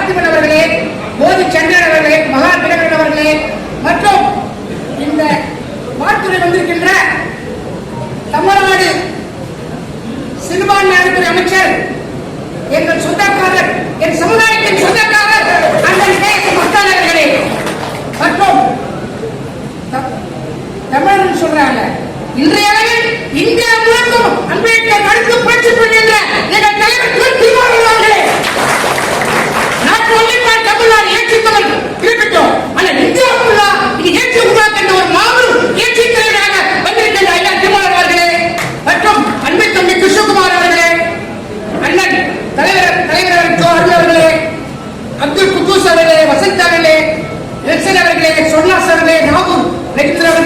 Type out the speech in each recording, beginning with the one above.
பார்த்திபன் அவர்களே போதி சந்திரன் அவர்களே மகா பிரகடன் அவர்களே மற்றும் இந்த வாழ்த்துறை வந்திருக்கின்ற தமிழ்நாடு சிறுபான்மையான அமைச்சர் எங்கள் சொந்தக்காரர் என் சமூக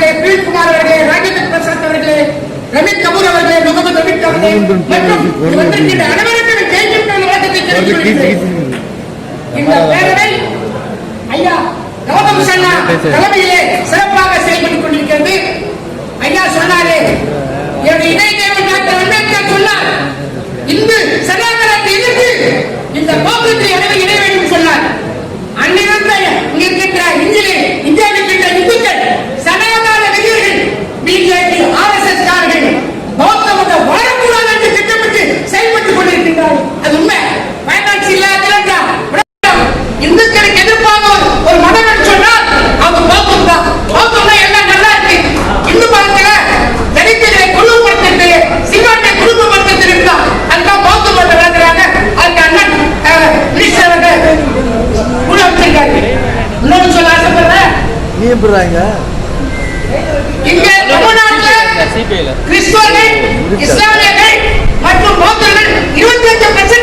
அவர்களே பில்குமார் அவர்களே ராஜேந்திர பிரசாத் அவர்களே ரமேஷ் கபூர் அவர்களே முகமது ரமீத் அவர்களே மற்றும் அனைவருக்கும் ஜெயிக்கின்ற நடத்தத்தை பேரவை ஐயா கௌதம் சன்னா தலைமையிலே சிறப்பாக செயல்பட்டுக் கொண்டிருக்கிறது. ஐயா சொன்னாரே என்னுடைய இணை குறிப்பிடுறாங்க இங்கே தமிழ்நாட்டில் கிறிஸ்தவர்கள் இஸ்லாமியர்கள் மற்றும் பௌத்தர்கள் இருபத்தி அஞ்சு